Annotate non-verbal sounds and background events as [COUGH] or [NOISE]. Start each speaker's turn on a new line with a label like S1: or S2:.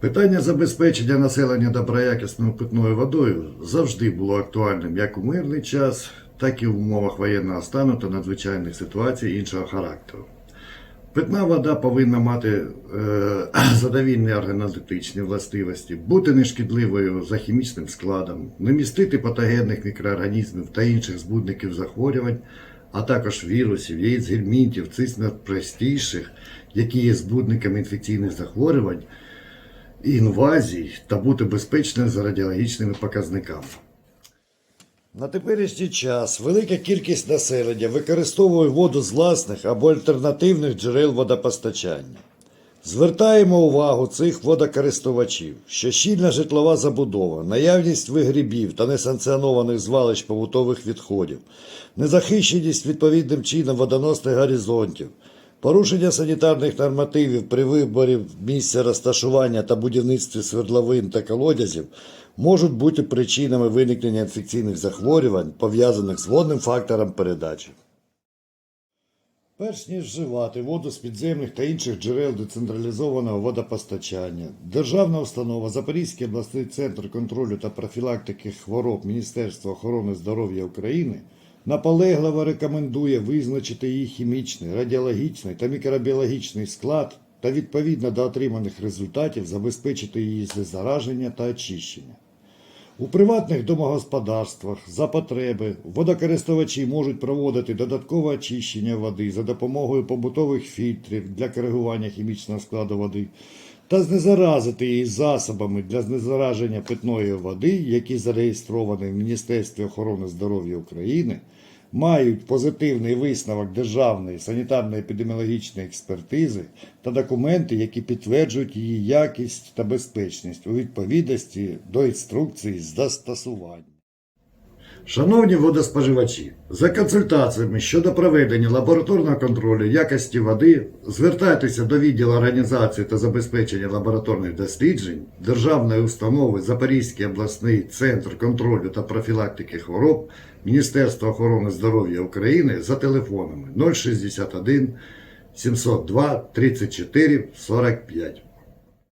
S1: Питання забезпечення населення доброякісною питною водою завжди було актуальним як у мирний час, так і в умовах воєнного стану та надзвичайних ситуацій іншого характеру. Питна вода повинна мати е, [CLEARS THROAT] задовільні органолептичні властивості, бути нешкідливою за хімічним складом, не містити патогенних мікроорганізмів та інших збудників захворювань, а також вірусів, яєць, гельмінтів, цих найпростіших, які є збудниками інфекційних захворювань, інвазій та бути безпечним за радіологічними показниками. На теперішній час велика кількість населення використовує воду з власних або альтернативних джерел водопостачання. Звертаємо увагу цих водокористувачів, що щільна житлова забудова, наявність вигрібів та несанкціонованих звалищ побутових відходів, незахищеність відповідним чином водоносних горизонтів, порушення санітарних нормативів при виборі місця розташування та будівництві свердловин та колодязів можуть бути причинами виникнення інфекційних захворювань, пов'язаних з водним фактором передачі. Перш ніж вживати воду з підземних та інших джерел децентралізованого водопостачання, Державна установа Запорізький обласний центр контролю та профілактики хвороб Міністерства охорони здоров'я України наполегливо рекомендує визначити її хімічний, радіологічний та мікробіологічний склад та відповідно до отриманих результатів забезпечити її знезараження та очищення. У приватних домогосподарствах за потреби водокористувачі можуть проводити додаткове очищення води за допомогою побутових фільтрів для коригування хімічного складу води та знезаразити її засобами для знезараження питної води, які зареєстровані в Міністерстві охорони здоров'я України, мають позитивний висновок Державної санітарно-епідеміологічної експертизи та документи, які підтверджують її якість та безпечність у відповідності до інструкції з застосування. Шановні водоспоживачі, за консультаціями щодо проведення лабораторного контролю якості води звертайтеся до відділу організації та забезпечення лабораторних досліджень Державної установи Запорізький обласний центр контролю та профілактики хвороб Міністерства охорони здоров'я України за телефонами 061 702 34 45.